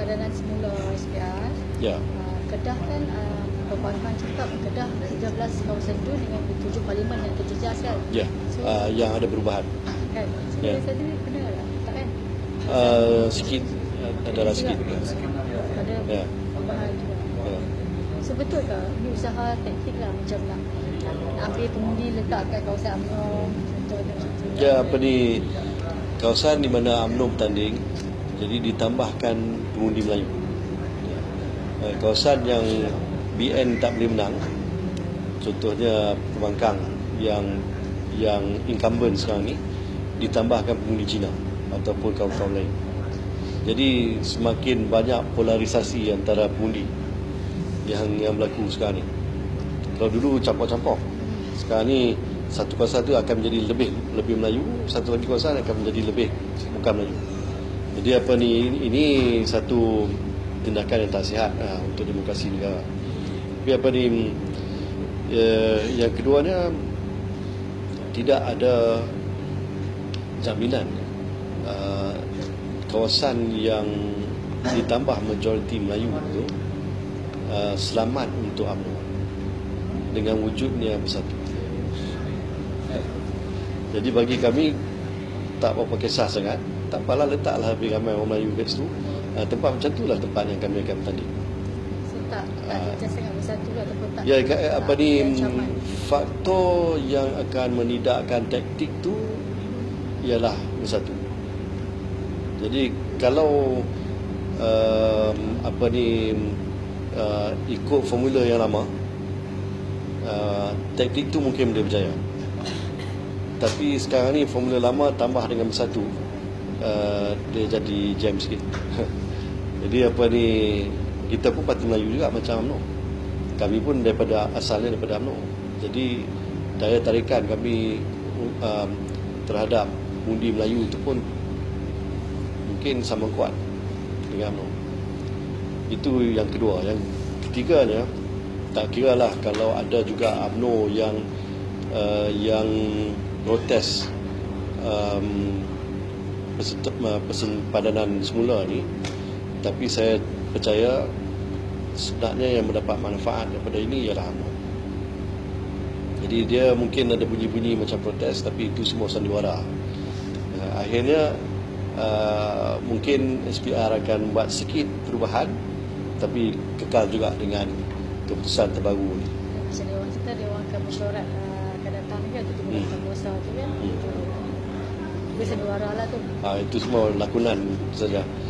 padanan semula SPR. Ya. Uh, Kedah kan uh, perbankan cakap Kedah 13 kawasan tu dengan 7 parlimen yang terjejas kan. Ya. So, Uh, yang ada perubahan. kan. So, ya. yeah. sendiri kena lah. Tak kan? Uh, sikit uh, adalah sikit. Ada Ya. perubahan juga. Ya. So betul ke? Ini usaha taktik lah macam nak, nak, ambil pengundi letak kat kawasan UMNO. Contohnya macam tu. Ya, apa ni kawasan di mana UMNO bertanding jadi ditambahkan pengundi Melayu. Ya. Uh, kawasan yang BN tak boleh menang contohnya pembangkang yang yang incumbent sekarang ni ditambahkan pengundi Cina ataupun kawan-kawan lain. Jadi semakin banyak polarisasi antara pengundi yang yang berlaku sekarang ni. Kalau dulu campur-campur. Sekarang ni satu kawasan tu akan menjadi lebih lebih Melayu, satu lagi kawasan akan menjadi lebih bukan Melayu. Jadi apa ni ini satu tindakan yang tak sihat uh, untuk demokrasi negara. Tapi apa ni uh, yang keduanya tidak ada jaminan uh, kawasan yang ditambah majoriti Melayu itu uh, selamat untuk UMNO dengan wujudnya bersatu. Jadi bagi kami tak apa kisah sangat. Tak apalah letaklah lebih ramai orang Melayu kat situ. Uh, tempat macam itulah tempat yang kami akan bertanding. So tak, tak Ah. uh, sangat bersatu lah ataupun tak. Ya apa ni ancaman. faktor yang akan menidakkan taktik tu ialah bersatu. Jadi kalau um, apa ni uh, ikut formula yang lama uh, taktik tu mungkin boleh berjaya. Tapi sekarang ni formula lama tambah dengan bersatu uh, dia jadi jam sikit. jadi apa ni kita pun parti Melayu juga macam UMNO kami pun daripada asalnya daripada UMNO. Jadi daya tarikan kami um, terhadap undi Melayu itu pun mungkin sama kuat dengan UMNO. Itu yang kedua. Yang ketiganya tak kira lah kalau ada juga UMNO yang uh, yang protes um, pesen padanan semula ni tapi saya percaya sebenarnya yang mendapat manfaat daripada ini ialah UMNO. Jadi dia mungkin ada bunyi-bunyi macam protes tapi itu semua sandiwara. Uh, akhirnya uh, mungkin SPR akan buat sikit perubahan tapi kekal juga dengan keputusan terbaru ni. Macam Dewan kita, Dewan akan mesyuarat uh, akan datang ni kan untuk Hmm. Penguasa tu. Hmm. Itu sandiwara lah tu.